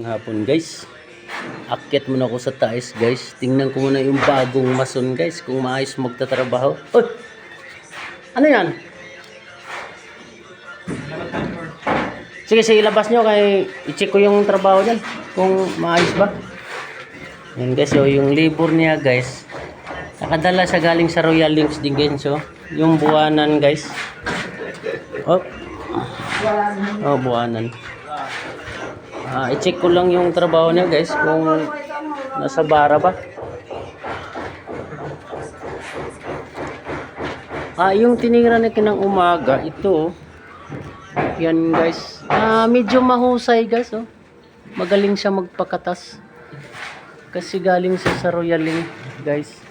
Ng hapon guys. Akyat muna ako sa taas guys. Tingnan ko muna yung bagong mason guys. Kung maayos magtatrabaho. Uy! Ano yan? Sige, sige, labas nyo kay i-check ko yung trabaho dyan. Kung maayos ba. Yan guys, so yung labor niya guys. Nakadala siya galing sa Royal Links din guys. So, yung buwanan guys. Oh. Oh, buwanan. Ah, i-check ko lang yung trabaho niya guys kung nasa bara ba. Ah, yung tinira na kinang umaga, ito. oh. Yan guys. Ah, medyo mahusay guys, oh. Magaling siya magpakatas. Kasi galing siya sa Royal Link, guys.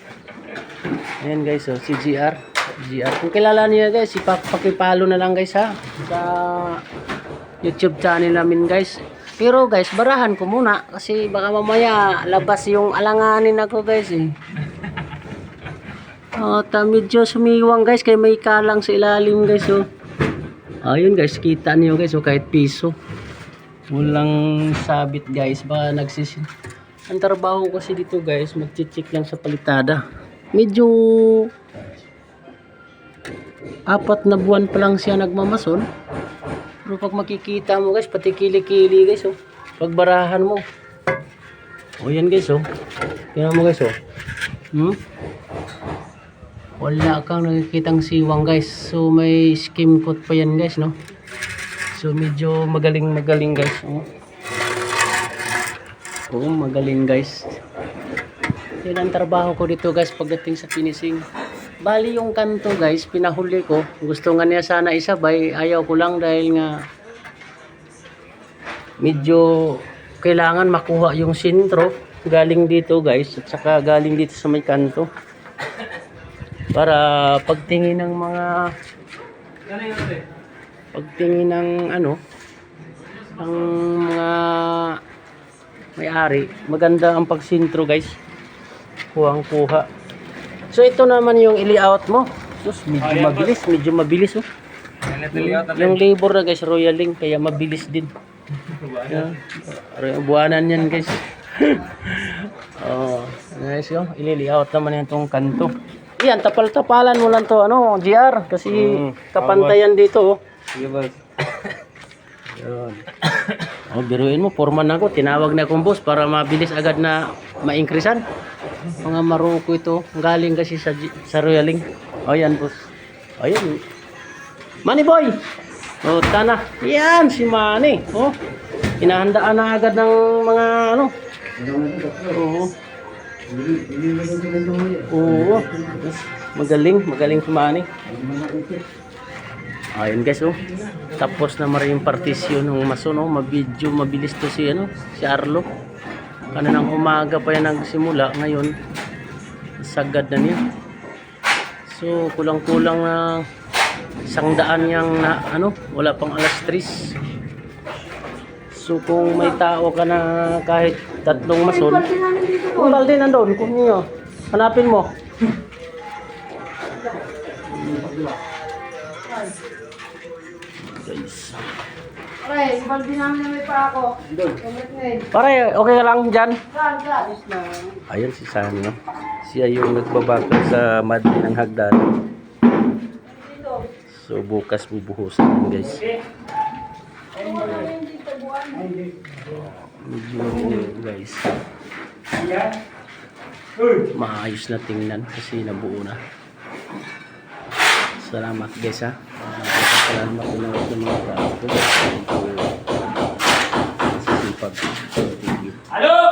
Ayan guys, oh, si GR. GR. Kung kilala niyo guys, ipapakipalo na lang guys ha. Sa YouTube channel namin guys. Pero guys, barahan ko muna kasi baka mamaya labas yung alanganin ako guys eh. Oh, ta medyo sumiwang guys kay may kalang sa ilalim guys oh. Ayun guys, kita niyo guys oh kahit piso. Walang sabit guys, baka nagsisin. Ang trabaho kasi dito guys, magchichik lang sa palitada. Medyo apat na buwan pa lang siya nagmamason. Pero pag makikita mo guys, pati kili-kili guys oh. Pagbarahan mo. O yan guys oh. Tingnan mo guys oh. Hmm? Wala kang nakikitang siwang guys. So may skim coat pa yan guys no. So medyo magaling magaling guys. Oh. Oo, magaling guys. Yan ang trabaho ko dito guys pagdating sa finishing. Bali yung kanto guys, pinahuli ko. Gusto nga niya sana isabay. Ayaw ko lang dahil nga medyo kailangan makuha yung sintro galing dito guys at saka galing dito sa may kanto para pagtingin ng mga pagtingin ng ano ang mga may-ari maganda ang pagsintro guys kuhang kuha so ito naman yung i-layout mo. Sus, medyo mabilis medyo mabilis oh. yung labor na guys royaling kaya mabilis din. Yan. buwanan yan guys. Oh guys yung i-layout naman yung tong kanto. Yan tapal-tapalan mo lang to ano GR kasi kapantayan dito oh. Boss. Yun. Oh, biruin mo, foreman ako. Tinawag na akong boss para mabilis agad na ma-increasean. Mga maroko ito. Galing kasi sa, sa Royaling. O yan, boss. O yan. Money boy! O, tana. Yan, si Manny. O, inahandaan na agad ng mga ano. Oo. Oo. Magaling, magaling si Manny. Ayun guys oh. Tapos na mara yung partisyon ng maso no. Mabidyo, mabilis to si ano, si Arlo. Kananang umaga pa yan nagsimula. Ngayon, sagad na niya. So, kulang-kulang na isang daan niyang na ano, wala pang alas 3. So, kung may tao ka na kahit tatlong mason, kung balde nandun, kung niyo, hanapin mo. Guys. Ay, baldi namin na may pa ako. Ngayon. Pare, okay ka lang dyan? Ayun si Sam, no? Siya yung nagbabakal sa madli ng hagdan. So, bukas bubuhusan yun, guys. Medyo, guys. Maayos na tingnan kasi nabuo na. Salamat guys ha. Salamat pinawag ng mga tao. Sisipag. Thank. Hello!